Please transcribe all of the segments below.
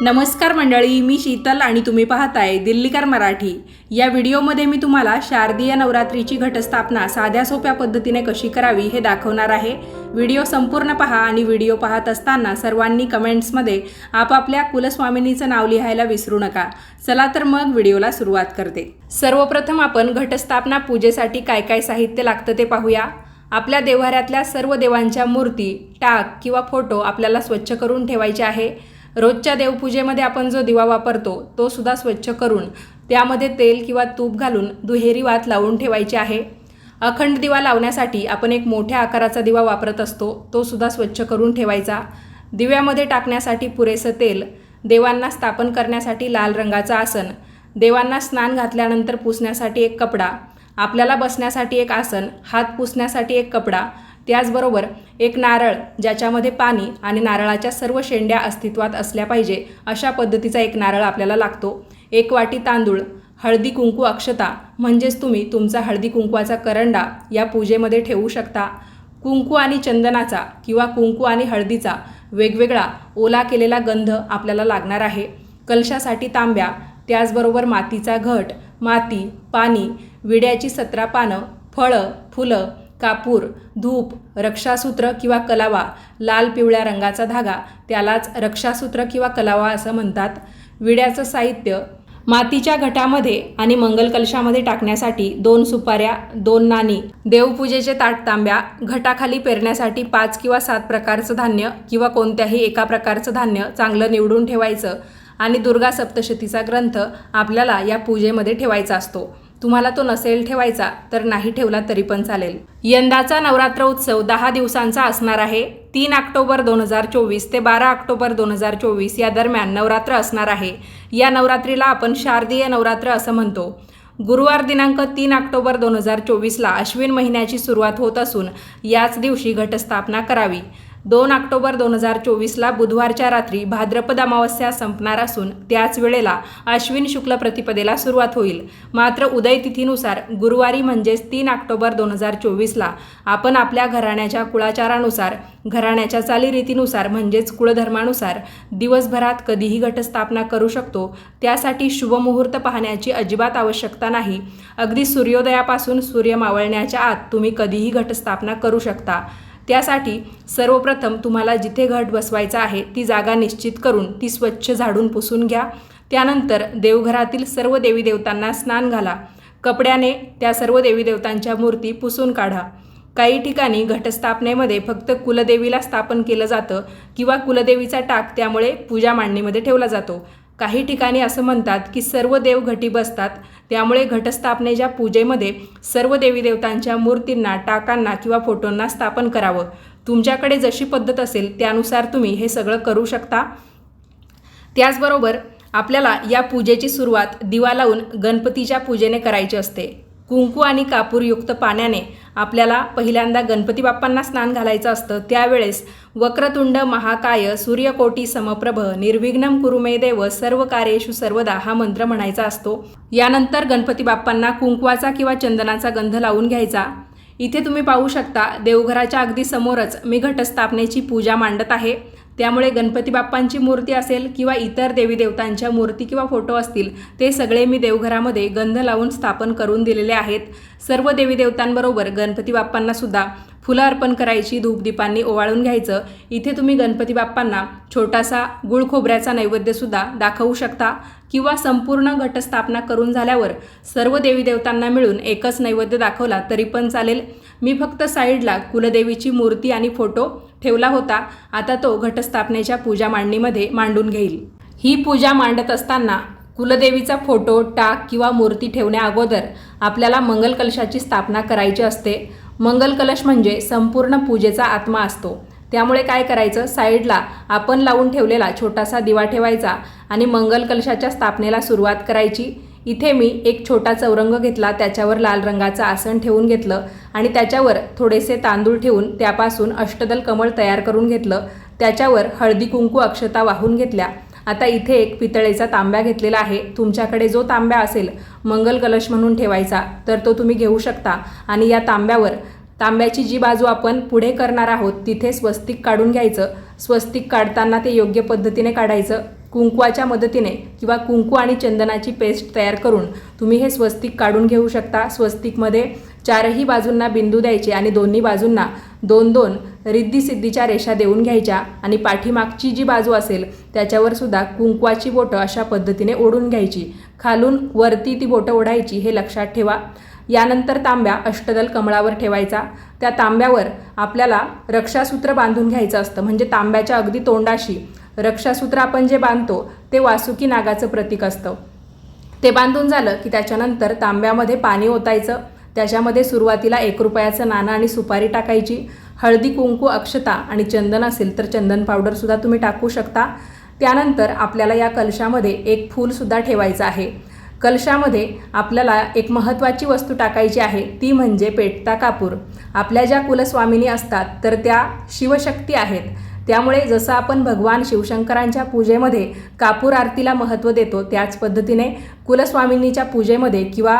नमस्कार मंडळी मी शीतल आणि तुम्ही पाहताय दिल्लीकर मराठी. या व्हिडिओमध्ये मी तुम्हाला शारदीय नवरात्रीची घटस्थापना साध्या सोप्या पद्धतीने कशी करावी हे दाखवणार आहे. व्हिडिओ संपूर्ण पहा आणि व्हिडिओ पाहत असताना सर्वांनी कमेंट्समध्ये आपापल्या कुलस्वामिनीचं नाव लिहायला विसरू नका. चला तर मग व्हिडिओला सुरुवात करते. सर्वप्रथम आपण घटस्थापना पूजेसाठी काय काय साहित्य लागतं ते पाहूया. आपल्या देव्हाऱ्यातल्या सर्व देवांच्या मूर्ती टाक किंवा फोटो आपल्याला स्वच्छ करून ठेवायचे आहे. रोजच्या देवपूजेमध्ये आपण जो दिवा वापरतो तो सुद्धा स्वच्छ करून त्यामध्ये तेल किंवा तूप घालून दुहेरी वात लावून ठेवायची आहे. अखंड दिवा लावण्यासाठी आपण एक मोठ्या आकाराचा दिवा वापरत असतो तो सुद्धा स्वच्छ करून ठेवायचा. दिव्यामध्ये टाकण्यासाठी पुरेसं तेल देवांना स्थापन करण्यासाठी लाल रंगाचं आसन देवांना स्नान घातल्यानंतर पुसण्यासाठी एक कपडा आपल्याला बसण्यासाठी एक आसन हात पुसण्यासाठी एक कपडा त्याचबरोबर एक नारळ ज्याच्यामध्ये पाणी आणि नारळाच्या सर्व शेंड्या अस्तित्वात असल्या पाहिजे अशा पद्धतीचा एक नारळ आपल्याला लागतो. एक वाटी तांदूळ हळदी कुंकू अक्षता म्हणजेच तुम्ही तुमचा हळदी कुंकवाचा करंडा या पूजेमध्ये ठेवू शकता. कुंकू आणि चंदनाचा किंवा कुंकू आणि हळदीचा वेगवेगळा ओला केलेला गंध आपल्याला लागणार आहे. कलशासाठी तांब्या त्याचबरोबर मातीचा घट माती पाणी विड्याची सतरा पानं फळं फुलं कापूर धूप रक्षासूत्र किंवा कलावा लाल पिवळ्या रंगाचा धागा त्यालाच रक्षासूत्र किंवा कलावा असं म्हणतात. विड्याचं साहित्य मातीच्या घटामध्ये आणि मंगलकलशामध्ये टाकण्यासाठी दोन सुपाऱ्या दोन नाणी देवपूजेचे ताट तांब्या घटाखाली पेरण्यासाठी पाच किंवा सात प्रकारचं धान्य किंवा कोणत्याही एका प्रकारचं धान्य चांगलं निवडून ठेवायचं आणि दुर्गा सप्तशतीचा ग्रंथ आपल्याला या पूजेमध्ये ठेवायचा असतो. तुम्हाला तो नसेल ठेवायचा तर नाही ठेवला तरी पण चालेल. यंदाचा नवरात्र उत्सव दहा दिवसांचा असणार आहे. तीन ऑक्टोबर दोन हजार चोवीस ते बारा ऑक्टोबर दोन हजार चोवीस या दरम्यान नवरात्र असणार आहे. या नवरात्रीला आपण शारदीय नवरात्र असं म्हणतो. गुरुवार दिनांक तीन ऑक्टोबर दोन हजार चोवीसला अश्विन महिन्याची सुरुवात होत असून याच दिवशी घटस्थापना करावी. दोन ऑक्टोबर दोन हजार चोवीसला बुधवारच्या रात्री भाद्रपद अमावस्या संपणार असून त्याच वेळेला अश्विन शुक्ल प्रतिपदेला सुरुवात होईल. मात्र उदय तिथीनुसार गुरुवारी म्हणजेच तीन ऑक्टोबर दोन हजार चोवीसला आपण आपल्या घराण्याच्या कुळाचारानुसार घराण्याच्या चालीरीतीनुसार म्हणजेच कुळधर्मानुसार दिवसभरात कधीही घटस्थापना करू शकतो. त्यासाठी शुभमुहूर्त पाहण्याची अजिबात आवश्यकता नाही. अगदी सूर्योदयापासून सूर्य मावळण्याच्या आत तुम्ही कधीही घटस्थापना करू शकता. त्यासाठी सर्वप्रथम तुम्हाला जिथे घट बसवायचा आहे ती जागा निश्चित करून ती स्वच्छ झाडून पुसून घ्या. त्यानंतर देवघरातील सर्व देवी देवतांना स्नान घाला. कपड्याने त्या सर्व देवी देवतांच्या मूर्ती पुसून काढा. काही ठिकाणी घटस्थापनेमध्ये फक्त कुलदेवीला स्थापन केलं जातं किंवा कुलदेवीचा टाक त्यामुळे पूजा मांडणीमध्ये ठेवला जातो. काही ठिकाणी असं म्हणतात की सर्व देव घटी बसतात. त्यामुळे घटस्थापनेच्या पूजेमध्ये सर्व देवी देवतांच्या मूर्तींना टाकांना किंवा फोटोंना स्थापन करावं. तुमच्याकडे जशी पद्धत असेल त्यानुसार तुम्ही हे सगळं करू शकता. त्याचबरोबर आपल्याला या पूजेची सुरुवात दिवा लावून गणपतीच्या पूजेने करायची असते. कुंकू आणि कापूरयुक्त पाण्याने आपल्याला पहिल्यांदा गणपती बाप्पांना स्नान घालायचं असतं. त्यावेळेस वक्रतुंड महाकाय सूर्यकोटी समप्रभ निर्विघ्नम कुरुमे देव सर्व कार्येशु सर्वदा हा मंत्र म्हणायचा असतो. यानंतर गणपती बाप्पांना कुंकवाचा किंवा चंदनाचा गंध लावून घ्यायचा. इथे तुम्ही पाहू शकता देवघराच्या अगदी समोरच मी घटस्थापनेची पूजा मांडत आहे. त्यामुळे गणपती बाप्पांची मूर्ती असेल किंवा इतर देवी देवतांच्या मूर्ती किंवा फोटो असतील ते सगळे मी देवघरामध्ये गंध लावून स्थापन करून दिलेले आहेत. सर्व देवी देवतांबरोबर गणपती बाप्पांना सुद्धा फुलं अर्पण करायची धूपदीपांनी ओवाळून घ्यायचं. इथे तुम्ही गणपती बाप्पांना छोटासा गुळ खोबऱ्याचा नैवेद्यसुद्धा दाखवू शकता किंवा संपूर्ण घटस्थापना करून झाल्यावर सर्व देवी देवतांना मिळून एकच नैवेद्य दाखवला तरी पण चालेल. मी फक्त साईडला कुलदेवीची मूर्ती आणि फोटो ठेवला होता. आता तो घटस्थापनेच्या पूजा मांडणीमध्ये मांडून घेईल. ही पूजा मांडत असताना कुलदेवीचा फोटो टाक किंवा मूर्ती ठेवण्याअगोदर आपल्याला मंगल कलशाची स्थापना करायची असते. मंगल कलश म्हणजे संपूर्ण पूजेचा आत्मा असतो. त्यामुळे काय करायचं? साईडला आपण लावून ठेवलेला छोटासा दिवा ठेवायचा आणि मंगल कलशाच्या स्थापनेला सुरुवात करायची. इथे मी एक छोटा चौरंग घेतला त्याच्यावर लाल रंगाचं आसन ठेवून घेतलं आणि त्याच्यावर थोडेसे तांदूळ ठेवून त्यापासून अष्टदल कमळ तयार करून घेतलं. त्याच्यावर हळदी कुंकू अक्षता वाहून घेतल्या. आता इथे एक पितळेचा तांब्या घेतलेला आहे. तुमच्याकडे जो तांब्या असेल मंगल कलश म्हणून ठेवायचा तर तो तुम्ही घेऊ शकता. आणि या तांब्यावर तांब्याची जी बाजू आपण पुढे करणार आहोत तिथे स्वस्तिक काढून घ्यायचं. स्वस्तिक काढताना ते योग्य पद्धतीने काढायचं. कुंकवाच्या मदतीने किंवा कुंकू आणि चंदनाची पेस्ट तयार करून तुम्ही हे स्वस्तिक काढून घेऊ शकता. स्वस्तिकमध्ये चारही बाजूंना बिंदू द्यायचे आणि दोन्ही बाजूंना दोन दोन रिद्धी सिद्धीच्या रेषा देऊन घ्यायच्या आणि पाठीमागची जी बाजू असेल त्याच्यावर सुद्धा कुंकवाची बोटं अशा पद्धतीने ओढून घ्यायची. खालून वरती ती बोटं ओढायची हे लक्षात ठेवा. यानंतर तांब्या अष्टदल कमळावर ठेवायचा. त्या तांब्यावर आपल्याला रक्षासूत्र बांधून घ्यायचं असतं. म्हणजे तांब्याच्या अगदी तोंडाशी रक्षासूत्र आपण जे बांधतो ते वासुकी नागाचं प्रतीक असतं. ते बांधून झालं की त्याच्यानंतर तांब्यामध्ये पाणी ओतायचं. त्याच्यामध्ये सुरुवातीला एक रुपयाचं नाणं आणि सुपारी टाकायची. हळदी कुंकू अक्षता आणि चंदन असेल तर चंदन पावडरसुद्धा तुम्ही टाकू शकता. त्यानंतर आपल्याला या कलशामध्ये एक फूलसुद्धा ठेवायचं आहे. कलशामध्ये आपल्याला एक महत्त्वाची वस्तू टाकायची आहे. ती म्हणजे पेटता कापूर. आपल्या ज्या कुलस्वामिनी असतात तर त्या शिवशक्ती आहेत. त्यामुळे जसं आपण भगवान शिवशंकरांच्या पूजेमध्ये कापूर आरतीला महत्त्व देतो त्याच पद्धतीने कुलस्वामिनीच्या पूजेमध्ये किंवा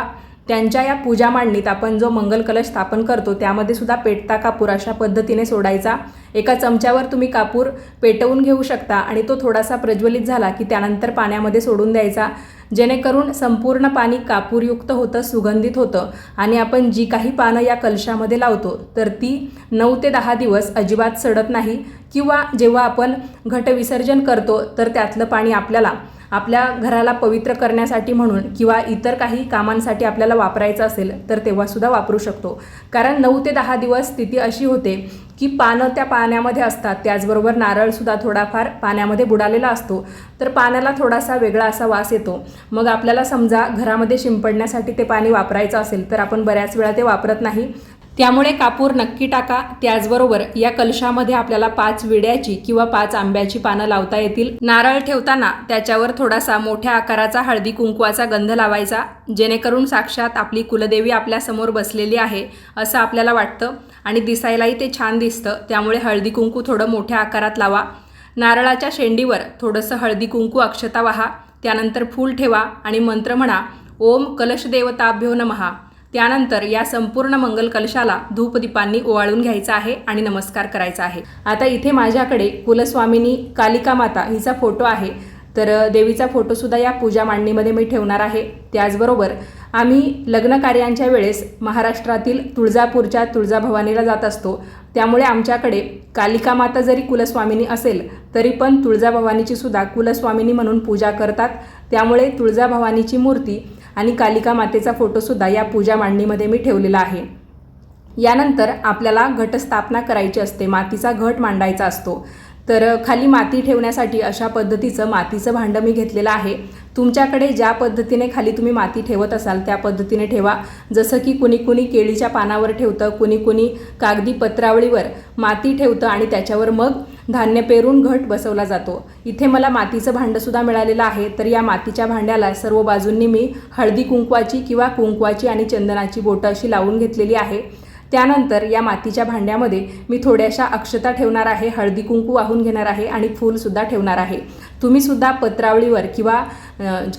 त्यांच्या या पूजा मांडणीत आपण जो मंगल कलश स्थापन करतो त्यामध्ये सुद्धा पेटता कापूर अशा पद्धतीने सोडायचा. एका चमच्यावर तुम्ही कापूर पेटवून घेऊ शकता आणि तो थोडासा प्रज्वलित झाला की त्यानंतर पाण्यामध्ये सोडून द्यायचा. जेणेकरून संपूर्ण पाणी कापूरयुक्त होतं सुगंधित होतं आणि आपण जी काही पानं या कलशामध्ये लावतो तर ती नऊ ते दहा दिवस अजिबात सडत नाही किंवा जेव्हा आपण घटविसर्जन करतो तर त्यातलं पाणी आपल्याला आपल्या घराला पवित्र करण्यासाठी म्हणून किंवा इतर काही कामांसाठी आपल्याला वापरायचं असेल तर तेव्हासुद्धा वापरू शकतो. कारण नऊ ते दहा दिवस स्थिती अशी होते की पानं त्या पाण्यामध्ये असतात त्याचबरोबर नारळसुद्धा थोडाफार पाण्यामध्ये बुडालेला असतो. तर पाण्याला थोडासा वेगळा असा वास येतो. मग आपल्याला समजा घरामध्ये शिंपडण्यासाठी ते पाणी वापरायचं असेल तर आपण बऱ्याच वेळा ते वापरत नाही. त्यामुळे कापूर नक्की टाका. त्याचबरोबर या कलशामध्ये आपल्याला पाच विड्याची किंवा पाच आंब्याची पानं लावता येतील. नारळ ठेवताना त्याच्यावर थोडासा मोठ्या आकाराचा हळदी कुंकवाचा गंध लावायचा. जेणेकरून साक्षात आपली कुलदेवी आपल्यासमोर बसलेली आहे असं आपल्याला वाटतं आणि दिसायलाही ते छान दिसतं. त्यामुळे हळदी कुंकू थोडं मोठ्या आकारात लावा. नारळाच्या शेंडीवर थोडंसं हळदी कुंकू अक्षता वाहा. त्यानंतर फूल ठेवा आणि मंत्र म्हणा ओम कलश देवताभ्यो नमहा त्यानंतर या संपूर्ण मंगल कलशाला धूपदीपांनी ओवाळून घ्यायचा आहे आणि नमस्कार करायचा आहे. आता इथे माझ्याकडे कुलस्वामिनी कालिका माता हिचा फोटो आहे. तर देवीचा फोटोसुद्धा या पूजा मांडणीमध्ये मी ठेवणार आहे. त्याचबरोबर आम्ही लग्न कार्यांच्या वेळेस महाराष्ट्रातील तुळजापूरच्या तुळजाभवानीला जात असतो. त्यामुळे आमच्याकडे कालिका माता जरी कुलस्वामिनी असेल तरी पण तुळजाभवानीची सुद्धा कुलस्वामिनी म्हणून पूजा करतात. त्यामुळे तुळजाभवानीची मूर्ती आणि कालिका मातेचा फोटोसुद्धा या पूजा मांडणीमध्ये मी ठेवलेला आहे. यानंतर आपल्याला घटस्थापना करायची असते. मातीचा घट मांडायचा असतो. तर खाली माती ठेवण्यासाठी अशा पद्धतीचं मातीचं भांडं मी घेतलेलं आहे. तुमच्याकडे ज्या पद्धतीने खाली तुम्ही माती ठेवत असाल त्या पद्धतीने ठेवा. जसं की कुणी कुणी केळीच्या पानावर ठेवतं कुणी कुणी कागदी पत्रावळीवर माती ठेवतं आणि त्याच्यावर मग धान्य पेरून घट बसवला जातो. इथे मला मातीचं भांडंसुद्धा मिळालेलं आहे. तर या मातीच्या भांड्याला सर्व बाजूंनी मी हळदी कुंकवाची किंवा कुंकवाची आणि चंदनाची बोटं अशी लावून घेतलेली आहे. त्यानंतर या मातीच्या भांड्यामध्ये मी थोड्याशा अक्षता ठेवणार आहे हळदी कुंकू वाहून घेणार आहे आणि फूलसुद्धा ठेवणार आहे. तुम्हीसुद्धा पत्रावळीवर किंवा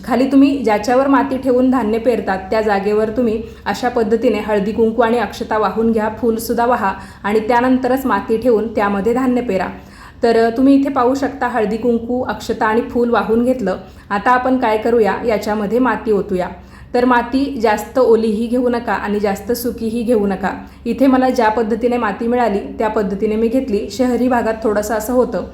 खाली तुम्ही ज्याच्यावर माती ठेवून धान्य पेरतात त्या जागेवर तुम्ही अशा पद्धतीने हळदी कुंकू आणि अक्षता वाहून घ्या फूलसुद्धा वाहा आणि त्यानंतरच माती ठेवून त्यामध्ये धान्य पेरा. तर तुम्ही इथे पाहू शकता हळदी कुंकू अक्षता आणि फूल वाहून घेतलं. आता आपण काय करूया? याच्यामध्ये माती ओतूया. तर माती जास्त ओलीही घेऊ नका आणि जास्त सुकीही घेऊ नका. इथे मला ज्या पद्धतीने माती मिळाली त्या पद्धतीने मी घेतली. शहरी भागात थोडंसं असं होतं.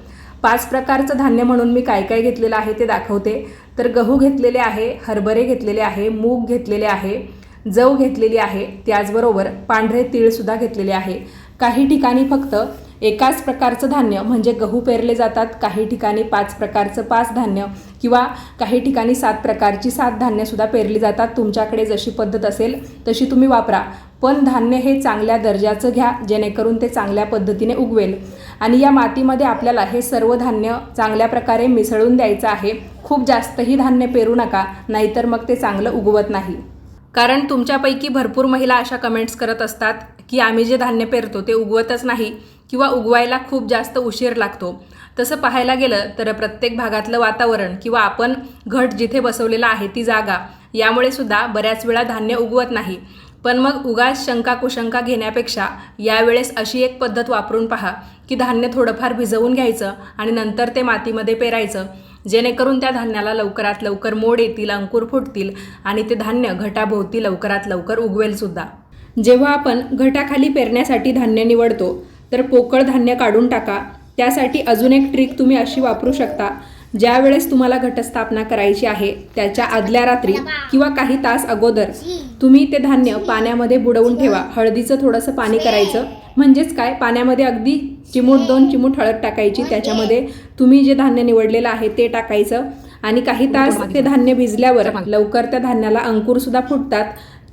पाच प्रकारचं धान्य म्हणून मी काय काय घेतलेलं आहे ते दाखवते. तर गहू घेतलेले आहे हरभरे घेतलेले आहे मूग घेतलेले आहे जव घेतलेली आहे त्याचबरोबर पांढरे तीळसुद्धा घेतलेले आहे. काही ठिकाणी फक्त एकाच प्रकारचं धान्य म्हणजे गहू पेरले जातात काही ठिकाणी पाच प्रकारचं पाच धान्य किंवा काही ठिकाणी सात प्रकारची सात धान्यसुद्धा पेरली जातात. तुमच्याकडे जशी पद्धत असेल तशी तुम्ही वापरा. पण धान्य हे चांगल्या दर्जाचं घ्या जेणेकरून ते चांगल्या पद्धतीने उगवेल. आणि या मातीमध्ये आपल्याला हे सर्व धान्य चांगल्या प्रकारे मिसळून द्यायचं आहे. खूप जास्तही धान्य पेरू नका नाहीतर मग ते चांगलं उगवत नाही. कारण तुमच्यापैकी भरपूर महिला अशा कमेंट्स करत असतात की आम्ही जे धान्य पेरतो ते उगवतच नाही किंवा उगवायला खूप जास्त उशीर लागतो. तसं पाहायला गेलं तर प्रत्येक भागातलं वातावरण किंवा आपण घट जिथे बसवलेला आहे ती जागा यामुळे सुद्धा बऱ्याच वेळा धान्य उगवत नाही. पण मग उगाच शंका कुशंका घेण्यापेक्षा यावेळेस अशी एक पद्धत वापरून पहा की धान्य थोडंफार भिजवून घ्यायचं आणि नंतर ते मातीमध्ये पेरायचं. जेणेकरून त्या धान्याला लवकरात लवकर मोड येतील अंकुर फुटतील आणि ते धान्य घटाभोवती लवकरात लवकर उगवेल सुद्धा. जेव्हा आपण घटाखाली पेरण्यासाठी धान्य निवडतो तर पोकळ धान्य काढून टाका. त्यासाठी अजून एक ट्रिक तुम्ही अशी वापरू शकता ज्या वेळेस तुम्हाला घटस्थापना करायची आहे त्याच्या आदल्या रात्री किंवा काही तास अगोदर तुम्ही ते धान्य पाण्यामध्ये बुडवून ठेवा. हळदीचं थोडंसं पाणी करायचं. म्हणजेच काय? पाण्यामध्ये अगदी चिमूट दोन चिमूट हळद टाकायची. त्याच्यामध्ये तुम्ही जे धान्य निवडलेलं आहे ते टाकायचं. आणि काही तास ते धान्य भिजल्यावर लवकर त्या धान्याला अंकुर सुद्धा फुटतात.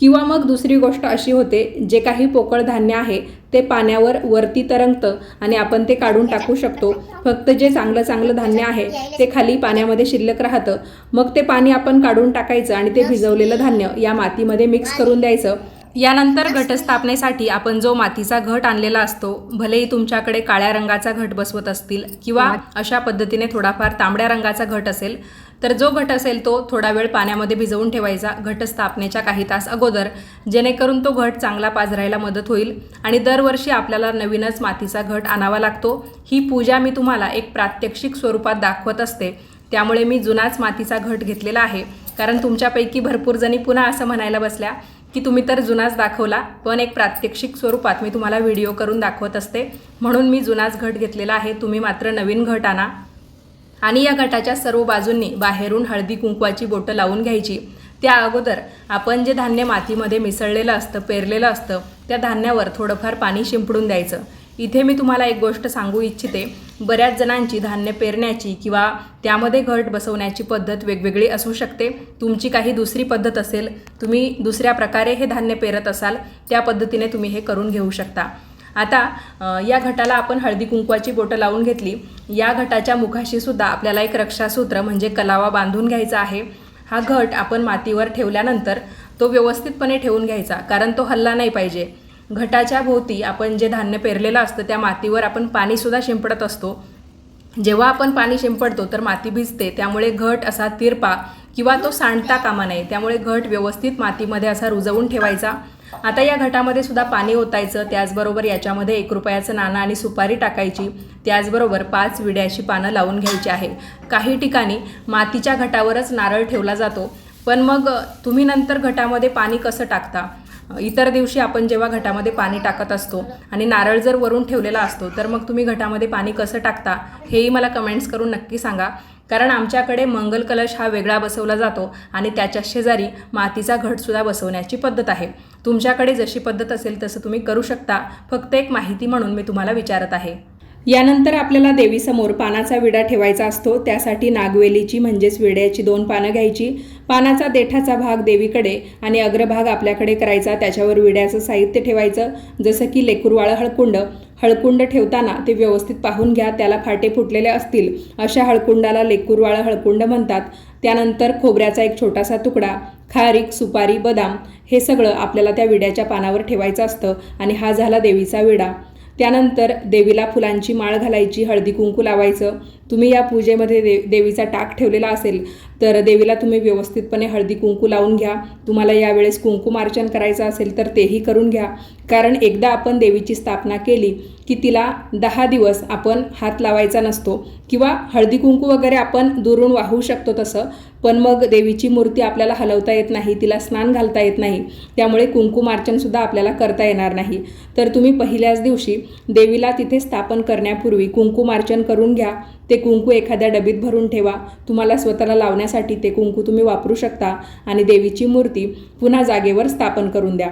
किंवा मग दुसरी गोष्ट अशी होते जे काही पोकळ धान्य आहे ते पाण्यावर वरती तरंगतं आणि आपण ते काढून टाकू शकतो. फक्त जे चांगलं चांगलं धान्य आहे ते खाली पाण्यामध्ये शिल्लक राहतं. मग ते पाणी आपण काढून टाकायचं आणि ते भिजवलेलं धान्य या मातीमध्ये मिक्स करून द्यायचं. यानंतर घटस्थापनेसाठी आपण जो मातीचा घट आणलेला असतो भलेही तुमच्याकडे काळ्या रंगाचा घट बसवत असतील किंवा अशा पद्धतीने थोडाफार तांबड्या रंगाचा घट असेल तर जो घट असेल तो थोडा वेळ पाण्यामध्ये भिजवून ठेवायचा घट स्थापनेच्या काही तास अगोदर जेणेकरून तो घट चांगला पाझरायला मदत होईल आणि दरवर्षी आपल्याला नवीनच मातीचा घट आणावा लागतो. ही पूजा मी तुम्हाला एक प्रात्यक्षिक स्वरूपात दाखवत असते. त्यामुळे मी जुनाच मातीचा घट घेतलेला आहे. कारण तुमच्यापैकी भरपूर जणी पुन्हा असं म्हणायला बसल्या की तुम्ही तर जुनाच दाखवला पण एक प्रात्यक्षिक स्वरूपात मी तुम्हाला व्हिडिओ करून दाखवत असते. म्हणून मी जुनाच घट घेतलेला आहे. तुम्ही मात्र नवीन घट आणा. आणि या गटाच्या सर्व बाजूंनी बाहेरून हळदी कुंकवाची बोटं लावून घ्यायची. त्या अगोदर आपण जे धान्य मातीमध्ये मिसळलेलं असतं पेरलेलं असतं त्या धान्यावर थोडंफार पाणी शिंपडून द्यायचं. इथे मी तुम्हाला एक गोष्ट सांगू इच्छिते. बऱ्याच जणांची धान्य पेरण्याची किंवा त्यामध्ये घट बसवण्याची पद्धत वेगवेगळी असू शकते. तुमची काही दुसरी पद्धत असेल तुम्ही दुसऱ्या प्रकारे हे धान्य पेरत असाल त्या पद्धतीने तुम्ही हे करून घेऊ शकता. आता या घटाला आपण हळदी कुंकवाची बोटं लावून घेतली. या घटाच्या मुखाशी सुद्धा आपल्याला एक रक्षासूत्र म्हणजे कलावा बांधून घ्यायचा आहे. हा घट आपण मातीवर ठेवल्यानंतर तो व्यवस्थितपणे ठेवून घ्यायचा कारण तो हल्ला नाही पाहिजे. घटाच्या भोवती आपण जे धान्य पेरलेलं असतं त्या मातीवर आपण पाणीसुद्धा शिंपडत असतो. जेव्हा आपण पाणी शिंपडतो तर माती भिजते त्यामुळे घट असा तिरपा किंवा तो सांडता कामा नये. त्यामुळे घट व्यवस्थित मातीमध्ये असा रुजवून ठेवायचा. आता या घटामध्ये सुद्धा पाणी ओतायचं त्याचबरोबर याच्यामध्ये एक रुपयाचं नाणं आणि सुपारी टाकायची त्याचबरोबर पाच विड्याची पानं लावून घ्यायची आहे. काही ठिकाणी मातीच्या घटावरच नारळ ठेवला जातो. पण मग तुम्ही नंतर घटामध्ये पाणी कसं टाकता? इतर दिवशी आपण जेव्हा घटामध्ये पाणी टाकत असतो आणि नारळ जर वरून ठेवलेला असतो तर मग तुम्ही घटामध्ये पाणी कसं टाकता हेही मला कमेंट्स करून नक्की सांगा. कारण आमच्याकडे मंगल कलश हा वेगळा बसवला जातो आणि त्याच्या शेजारी मातीचा घटसुद्धा बसवण्याची पद्धत आहे. तुमच्याकडे जशी पद्धत असेल तसं तुम्ही करू शकता. फक्त एक माहिती म्हणून मी तुम्हाला विचारत आहे. यानंतर आपल्याला देवीसमोर पानाचा विडा ठेवायचा असतो. त्यासाठी नागवेलीची म्हणजेच विड्याची दोन पानं घ्यायची. पानाचा देठाचा भाग देवीकडे आणि अग्रभाग आपल्याकडे करायचा. त्याच्यावर विड्याचं साहित्य ठेवायचं. जसं की लेकुरवाळं हळकुंड. हळकुंड ठेवताना ते व्यवस्थित पाहून घ्या त्याला फाटे फुटलेले असतील. अशा हळकुंडाला लेकुरवाळं हळकुंड म्हणतात. त्यानंतर खोबऱ्याचा एक छोटासा तुकडा खारीक सुपारी बदाम हे सगळं आपल्याला त्या विड्याच्या पानावर ठेवायचं असतं आणि हा झाला देवीचा विडा. त्यानंतर देवीला फुलांची माळ घालायची हळदी कुंकू लावायचं. तुम्ही या पूजेमध्ये दे देवीचा टाक ठेवलेला असेल तर देवीला तुम्ही व्यवस्थितपणे हळदी कुंकू लावून घ्या. तुम्हाला यावेळेस कुंकुमार्चन करायचं असेल तर तेही करून घ्या. कारण एकदा आपण देवीची स्थापना केली की तिला दहा दिवस आपण हात लावायचा नसतो किंवा हळदी कुंकू वगैरे आपण दुरून वाहू शकतो तसं पण मग देवीची मूर्ती आपल्याला हलवता येत नाही तिला स्नान घालता येत नाही. त्यामुळे कुंकुमार्चनसुद्धा आपल्याला करता येणार नाही. तर तुम्ही पहिल्याच दिवशी देवीला तिथे स्थापन करण्यापूर्वी कुंकुमार्चन करून घ्या. ते कुंकू एखाद्या डबीत भरून ठेवा. तुम्हाला स्वतःला लावण्यासाठी ते कुंकू तुम्ही वापरू शकता आणि देवीची मूर्ती पुन्हा जागेवर स्थापन करून द्या.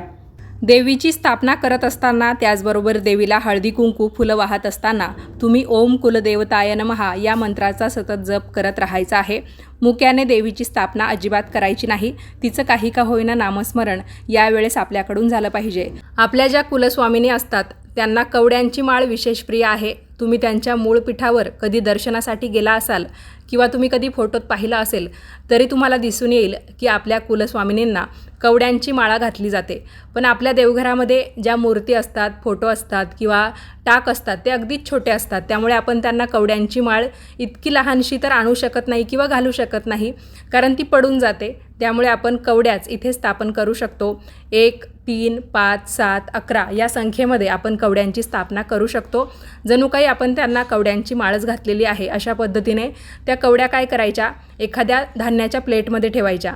देवीची स्थापना करत असताना त्याचबरोबर देवीला हळदी कुंकू फुलं वाहत असताना तुम्ही ओम कुलदेवताय नमहा या मंत्राचा सतत जप करत राहायचा आहे. मुक्याने देवीची स्थापना अजिबात करायची नाही. तिचं काही का होईना नामस्मरण यावेळेस आपल्याकडून झालं पाहिजे. आपल्या ज्या कुलस्वामिनी असतात त्यांना कवड्यांची माळ विशेष प्रिय आहे. तुम्ही त्यांच्या मूळ पीठावर कधी दर्शनासाठी गेला असाल किंवा तुम्ही कधी फोटोत पाहिला असेल तरी तुम्हाला दिसून येईल की आपल्या कुलस्वामिनींना कवड्यांची माळा घातली जाते. पण आपल्या देवघरामध्ये ज्या मूर्ती असतात फोटो असतात किंवा टाक असतात ते अगदीच छोटे असतात. त्यामुळे आपण त्यांना कवड्यांची माळ इतकी लहानशी तर आणू शकत नाही किंवा घालू शकत नाही कारण ती पडून जाते. त्यामुळे आपण कवड्याच इथे स्थापन करू शकतो. एक तीन पाच सात अकरा या संख्येमध्ये आपण कवड्यांची स्थापना करू शकतो. जणू काही आपण त्यांना कवड्यांची माळच घातलेली आहे अशा पद्धतीने त्या कवड्या काय करायच्या? एखाद्या धान्याच्या प्लेटमध्ये ठेवायच्या.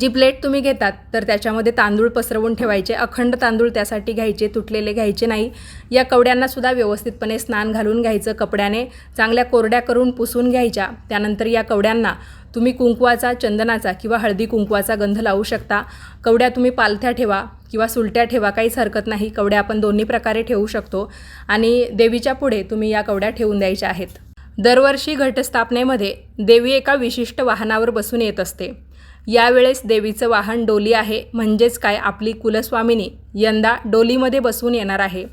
जी प्लेट तुम्ही घेतात तर त्याच्यामध्ये तांदूळ पसरवून ठेवायचे अखंड तांदूळ त्यासाठी घ्यायचे तुटलेले घ्यायचे नाही. या कवड्यांनासुद्धा व्यवस्थितपणे स्नान घालून घ्यायचं कपड्याने. चांगल्या कोरड्या करून पुसून घ्यायच्या. त्यानंतर या कवड्यांना तुम्ही कुंकवाचा चंदनाचा किंवा हळदी कुंकवाचा गंध लावू शकता. कवड्या तुम्ही पालथ्या ठेवा किंवा सुलट्या ठेवा काहीच हरकत नाही. कवड्या आपण दोन्ही प्रकारे ठेवू शकतो. आणि देवीच्या पुढे तुम्ही या कवड्या ठेवून द्यायच्या आहेत. दरवर्षी घटस्थापनेमध्ये देवी एका विशिष्ट वाहनावर बसून येत असते. यावेळेस देवीचं वाहन डोली आहे. म्हणजेच काय? आपली कुलस्वामिनी यंदा डोलीमध्ये बसून येणार आहे.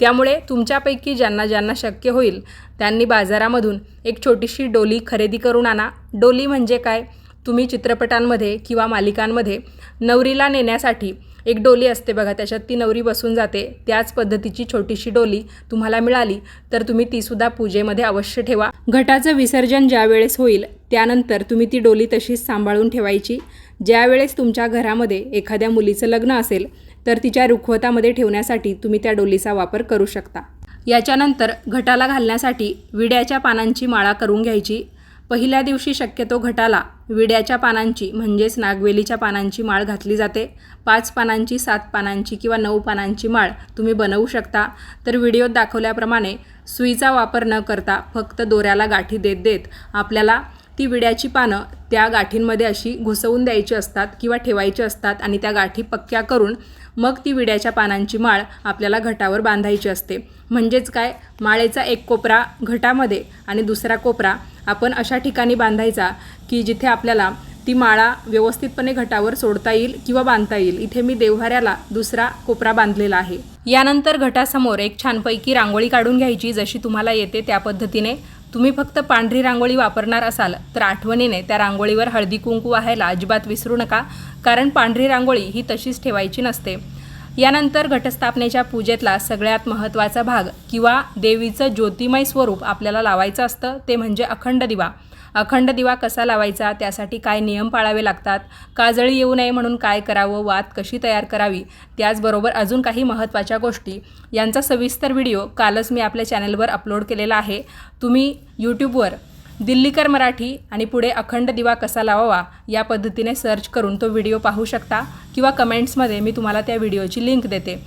त्यामुळे तुमच्यापैकी ज्यांना ज्यांना शक्य होईल त्यांनी बाजारामधून एक छोटीशी डोली खरेदी करून आणा. डोली म्हणजे काय? तुम्ही चित्रपटांमध्ये किंवा मालिकांमध्ये नवरीला नेण्यासाठी एक डोली असते बघा त्याच्यात ती नवरी बसून जाते. त्याच पद्धतीची छोटीशी डोली तुम्हाला मिळाली तर तुम्ही तीसुद्धा पूजेमध्ये अवश्य ठेवा. घटाचं विसर्जन ज्या वेळेस होईल त्यानंतर तुम्ही ती डोली तशीच सांभाळून ठेवायची. ज्यावेळेस तुमच्या घरामध्ये एखाद्या मुलीचं लग्न असेल तर तिच्या रुखवतामध्ये ठेवण्यासाठी तुम्ही त्या डोलीचा वापर करू शकता. याच्यानंतर घटाला घालण्यासाठी विड्याच्या पानांची माळा करून घ्यायची. पहिल्या दिवशी शक्यतो घटाला विड्याच्या पानांची म्हणजेच नागवेलीच्या पानांची माळ घातली जाते. पाच पानांची सात पानांची किंवा नऊ पानांची माळ तुम्ही बनवू शकता. तर व्हिडिओत दाखवल्याप्रमाणे सुईचा वापर न करता फक्त दोऱ्याला गाठी देत देत आपल्याला ती विड्याची पानं त्या गाठींमध्ये अशी घुसवून द्यायची असतात किंवा ठेवायची असतात आणि त्या गाठी पक्क्या करून मग ती विड्याच्या पानांची माळ आपल्याला घटावर बांधायची असते. म्हणजेच काय? माळेचा एक कोपरा घटामध्ये आणि दुसरा कोपरा आपण अशा ठिकाणी बांधायचा की जिथे आपल्याला ती माळा व्यवस्थितपणे घटावर सोडता येईल किंवा बांधता येईल. इथे मी देवहाऱ्याला दुसरा कोपरा बांधलेला आहे. यानंतर घटासमोर एक छानपैकी रांगोळी काढून घ्यायची जशी तुम्हाला येते त्या पद्धतीने. तुम्ही फक्त पांढरी रांगोळी वापरणार असाल तर आठवणीने त्या रांगोळीवर हळदी कुंकू व्हायला अजिबात विसरू नका कारण पांढरी रांगोळी ही तशीच ठेवायची नसते. यानंतर घटस्थापनेच्या पूजेतला सगळ्यात महत्त्वाचा भाग किंवा देवीचं ज्योतिमय स्वरूप आपल्याला लावायचं असतं ते म्हणजे अखंड दिवा. अखंड दिवा कसा लावायचा त्यासाठी काय नियम पाळावे लागतात काजळी येऊ नये म्हणून काय करावं वात कशी तयार करावी त्याचबरोबर अजून काही महत्त्वाच्या गोष्टी. यांचा सविस्तर व्हिडिओ कालच मी आपल्या चॅनलवर अपलोड केलेला आहे. तुम्ही यूट्यूबवर दिल्लीकर मराठी आणि पुढे अखंड दिवा कसा लावावा या पद्धतीने सर्च करून तो व्हिडिओ पाहू शकता किंवा कमेंट्समध्ये मी तुम्हाला त्या व्हिडिओची लिंक देते.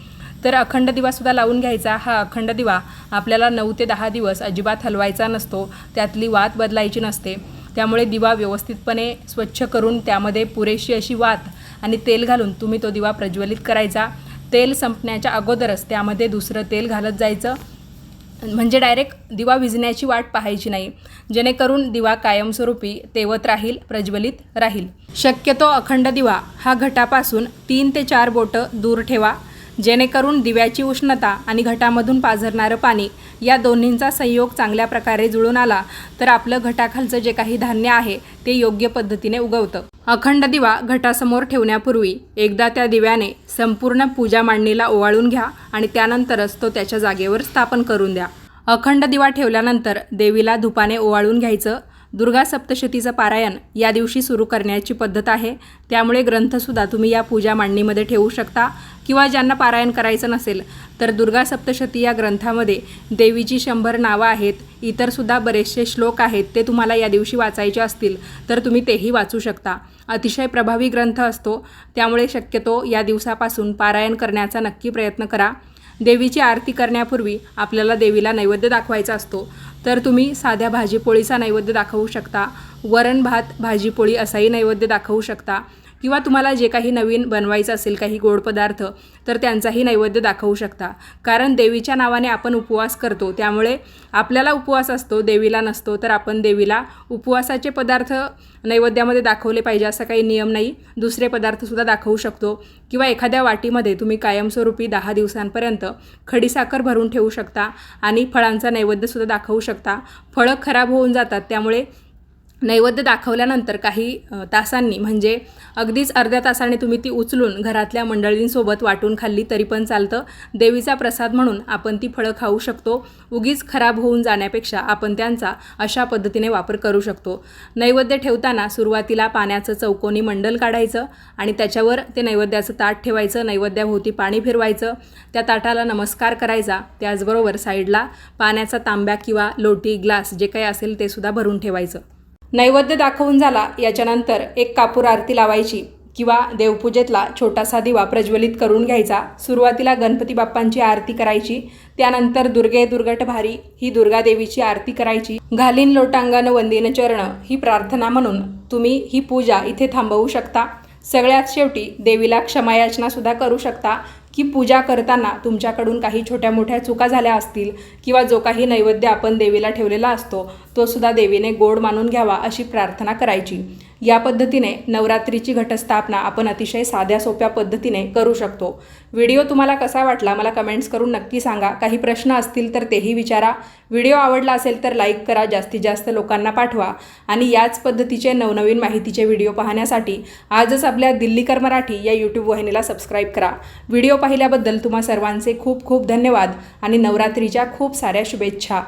तर अखंड दिवासुद्धा लावून घ्यायचा. हा अखंड दिवा आपल्याला नऊ ते दहा दिवस अजिबात हलवायचा नसतो. त्यातली वात बदलायची नसते. त्यामुळे दिवा व्यवस्थितपणे स्वच्छ करून त्यामध्ये पुरेशी अशी वात आणि तेल घालून तुम्ही तो दिवा प्रज्वलित करायचा. तेल संपण्याच्या अगोदरच त्यामध्ये दुसरं तेल घालत जायचं. म्हणजे डायरेक्ट दिवा विझण्याची वाट पाहायची नाही. जेणेकरून दिवा कायमस्वरूपी तेवत राहील प्रज्वलित राहील. शक्यतो अखंड दिवा हा घटापासून तीन ते चार बोटं दूर ठेवा. जेणेकरून दिव्याची उष्णता आणि घटामधून पाझरणारं पाणी या दोन्हींचा संयोग चांगल्या प्रकारे जुळून आला तर आपलं घटाखालचं जे काही धान्य आहे ते योग्य पद्धतीने उगवतं. अखंड दिवा घटासमोर ठेवण्यापूर्वी एकदा त्या दिव्याने संपूर्ण पूजा मांडणीला ओवाळून घ्या आणि त्यानंतरच तो त्याच्या जागेवर स्थापन करून द्या. अखंड दिवा ठेवल्यानंतर देवीला धुपाने ओवाळून घ्यायचं दुर्गा सप्तशतीचं पारायण या दिवशी सुरू करण्याची पद्धत आहे. त्यामुळे ग्रंथसुद्धा तुम्ही या पूजा मांडणीमध्ये ठेवू शकता किंवा ज्यांना पारायण करायचं नसेल तर दुर्गा सप्तशती या ग्रंथामध्ये देवीची शंभर नावं आहेत इतरसुद्धा बरेचसे श्लोक आहेत ते तुम्हाला या दिवशी वाचायचे असतील तर तुम्ही तेही वाचू शकता. अतिशय प्रभावी ग्रंथ असतो. त्यामुळे शक्यतो या दिवसापासून पारायण करण्याचा नक्की प्रयत्न करा. देवीची आरती करण्यापूर्वी आपल्याला देवीला नैवेद्य दाखवायचा असतो. तर तुम्ही साध्या भाजीपोळीचा नैवेद्य दाखवू शकता. वरण भात भाजीपोळी असाही नैवेद्य दाखवू शकता. किंवा तुम्हाला जे काही नवीन बनवायचं असेल काही गोड पदार्थ तर त्यांचाही नैवेद्य दाखवू शकता. कारण देवीच्या नावाने आपण उपवास करतो त्यामुळे आपल्याला उपवास असतो देवीला नसतो तर आपण देवीला उपवासाचे पदार्थ नैवेद्यामध्ये दाखवले पाहिजे असा काही नियम नाही. दुसरे पदार्थसुद्धा दाखवू शकतो. किंवा एखाद्या वाटीमध्ये तुम्ही कायमस्वरूपी दहा दिवसांपर्यंत खडीसाखर भरून ठेवू शकता आणि फळांचा नैवेद्यसुद्धा दाखवू शकता. फळं खराब होऊन जातात त्यामुळे नैवेद्य दाखवल्यानंतर काही तासांनी म्हणजे अगदीच अर्ध्या तासाने तुम्ही ती उचलून घरातल्या मंडळींसोबत वाटून खाल्ली तरी पण चालतं. देवीचा प्रसाद म्हणून आपण ती फळं खाऊ शकतो. उगीच खराब होऊन जाण्यापेक्षा आपण त्यांचा अशा पद्धतीने वापर करू शकतो. नैवेद्य ठेवताना सुरुवातीला पाण्याचं चौकोनी मंडल काढायचं आणि त्याच्यावर ते नैवेद्याचं ताट ठेवायचं नैवेद्याभोवती पाणी फिरवायचं. त्या ताटाला नमस्कार करायचा. त्याचबरोबर साईडला पाण्याचा तांब्या किंवा लोटी ग्लास जे काही असेल ते सुद्धा भरून ठेवायचं. नैवेद्य दाखवून झाला याच्यानंतर एक कापूर आरती लावायची किंवा देवपूजेतला छोटासा दिवा प्रज्वलित करून घ्यायचा. सुरुवातीला गणपती बाप्पांची आरती करायची त्यानंतर दुर्गे दुर्गट भारी ही दुर्गादेवीची आरती करायची. घालीन लोटांगण वंदिन चरण ही प्रार्थना म्हणून तुम्ही ही पूजा इथे थांबवू शकता. सगळ्यात शेवटी देवीला क्षमायाचना सुद्धा करू शकता. की पूजा करताना तुमच्याकडून काही छोट्या मोठ्या चुका झाल्या असतील किंवा जो काही नैवेद्य आपण देवीला ठेवलेला असतो तो सुद्धा देवीने गोड मानून घ्यावा अशी प्रार्थना करायची. या पद्धतीने नवरात्रीची घटस्थापना आपण अतिशय साध्या सोप्या पद्धतीने करू शकतो. व्हिडिओ तुम्हाला कसा वाटला मला कमेंट्स करून नक्की सांगा. काही प्रश्न असतील तर तेही विचारा. व्हिडिओ आवडला असेल तर लाईक करा जास्तीत जास्त लोकांना पाठवा आणि याच पद्धतीचे नवनवीन माहितीचे व्हिडिओ पाहण्यासाठी आजच आपल्या दिल्लीकर मराठी या यूट्यूब वाहिनीला सबस्क्राईब करा. व्हिडिओ पाहिल्याबद्दल तुम्हा सर्वांचे खूप खूप धन्यवाद आणि नवरात्रीच्या खूप साऱ्या शुभेच्छा.